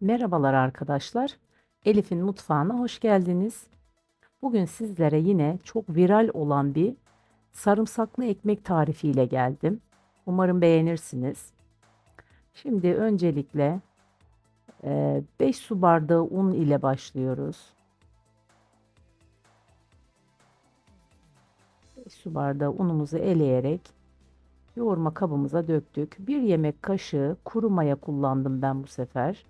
Merhabalar arkadaşlar. Elif'in mutfağına hoş geldiniz. Bugün sizlere yine çok viral olan bir sarımsaklı ekmek tarifiyle geldim. Umarım beğenirsiniz. Şimdi öncelikle 5 su bardağı un ile başlıyoruz. 5 su bardağı unumuzu eleyerek yoğurma kabımıza döktük. 1 yemek kaşığı kuru maya kullandım ben bu sefer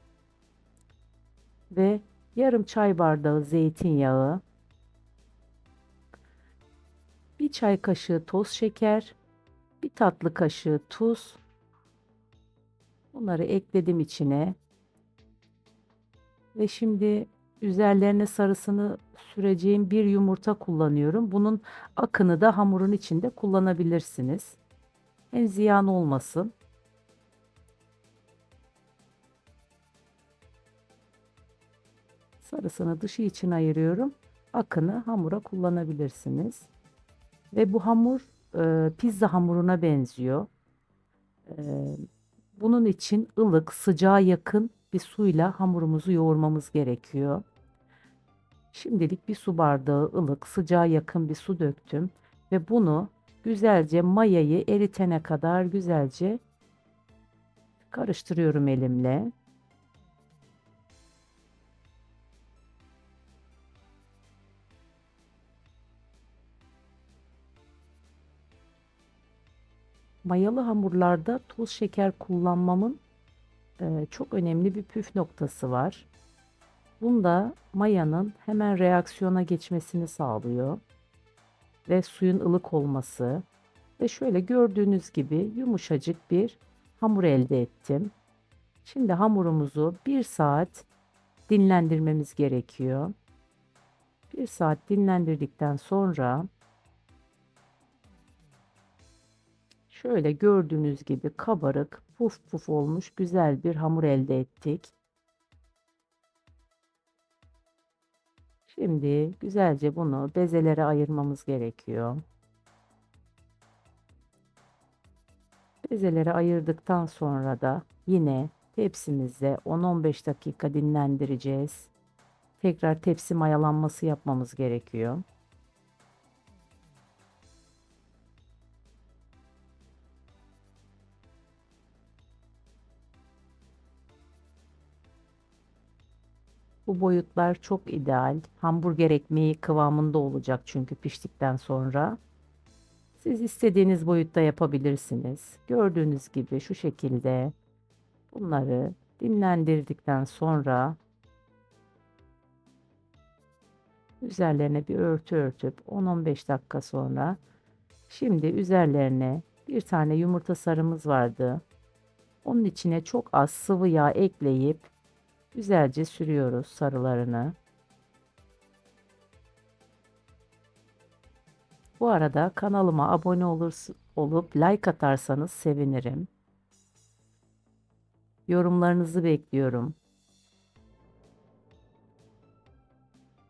ve yarım çay bardağı zeytinyağı, bir çay kaşığı toz şeker, bir tatlı kaşığı tuz. Bunları ekledim içine. Ve şimdi üzerlerine sarısını süreceğim bir yumurta kullanıyorum. Bunun akını da hamurun içinde kullanabilirsiniz. Hem ziyan olmasın. Sarısını dışı için ayırıyorum. Akını hamura kullanabilirsiniz. Ve bu hamur e, pizza hamuruna benziyor. E, bunun için ılık, sıcağa yakın bir suyla hamurumuzu yoğurmamız gerekiyor. Şimdilik bir su bardağı ılık, sıcağa yakın bir su döktüm ve bunu güzelce mayayı eritene kadar güzelce karıştırıyorum elimle. Mayalı hamurlarda toz şeker kullanmamın e, çok önemli bir püf noktası var. Bunda mayanın hemen reaksiyona geçmesini sağlıyor ve suyun ılık olması ve şöyle gördüğünüz gibi yumuşacık bir hamur elde ettim. Şimdi hamurumuzu bir saat dinlendirmemiz gerekiyor. Bir saat dinlendirdikten sonra Şöyle gördüğünüz gibi kabarık, puf puf olmuş güzel bir hamur elde ettik. Şimdi güzelce bunu bezelere ayırmamız gerekiyor. Bezelere ayırdıktan sonra da yine tepsimizde 10-15 dakika dinlendireceğiz. Tekrar tepsi mayalanması yapmamız gerekiyor. Bu boyutlar çok ideal. Hamburger ekmeği kıvamında olacak çünkü piştikten sonra. Siz istediğiniz boyutta yapabilirsiniz. Gördüğünüz gibi şu şekilde bunları dinlendirdikten sonra üzerlerine bir örtü örtüp 10-15 dakika sonra şimdi üzerlerine bir tane yumurta sarımız vardı. Onun içine çok az sıvı yağ ekleyip Güzelce sürüyoruz sarılarını. Bu arada kanalıma abone olur, olup like atarsanız sevinirim. Yorumlarınızı bekliyorum.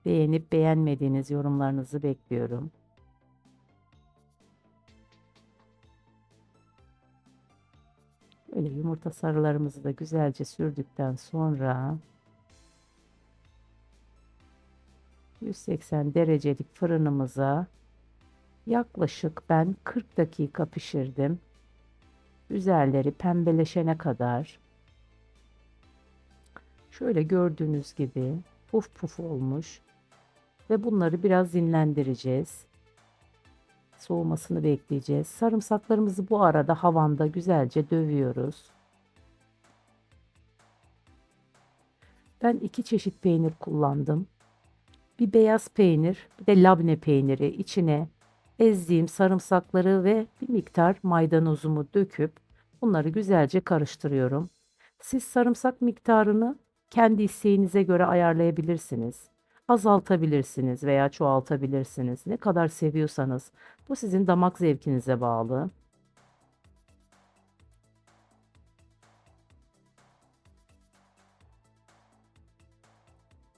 Beğenip beğenmediğiniz yorumlarınızı bekliyorum. Yumurta sarılarımızı da güzelce sürdükten sonra 180 derecelik fırınımıza yaklaşık ben 40 dakika pişirdim. Üzerleri pembeleşene kadar. Şöyle gördüğünüz gibi puf puf olmuş ve bunları biraz dinlendireceğiz soğumasını bekleyeceğiz. Sarımsaklarımızı bu arada havanda güzelce dövüyoruz. Ben iki çeşit peynir kullandım. Bir beyaz peynir, bir de labne peyniri içine ezdiğim sarımsakları ve bir miktar maydanozumu döküp bunları güzelce karıştırıyorum. Siz sarımsak miktarını kendi isteğinize göre ayarlayabilirsiniz azaltabilirsiniz veya çoğaltabilirsiniz. Ne kadar seviyorsanız bu sizin damak zevkinize bağlı.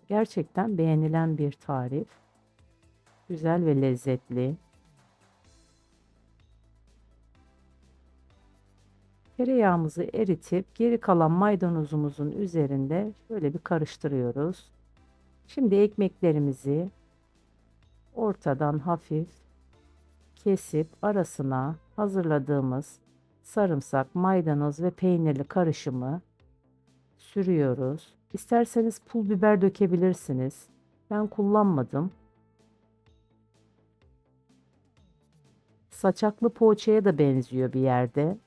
Gerçekten beğenilen bir tarif. Güzel ve lezzetli. Tereyağımızı eritip geri kalan maydanozumuzun üzerinde şöyle bir karıştırıyoruz. Şimdi ekmeklerimizi ortadan hafif kesip arasına hazırladığımız sarımsak, maydanoz ve peynirli karışımı sürüyoruz. İsterseniz pul biber dökebilirsiniz. Ben kullanmadım. Saçaklı poğaçaya da benziyor bir yerde.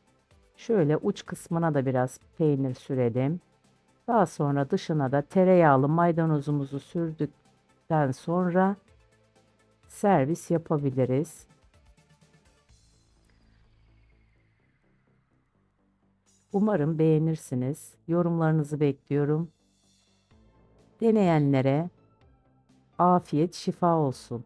Şöyle uç kısmına da biraz peynir sürelim. Daha sonra dışına da tereyağlı maydanozumuzu sürdükten sonra servis yapabiliriz. Umarım beğenirsiniz. Yorumlarınızı bekliyorum. Deneyenlere afiyet şifa olsun.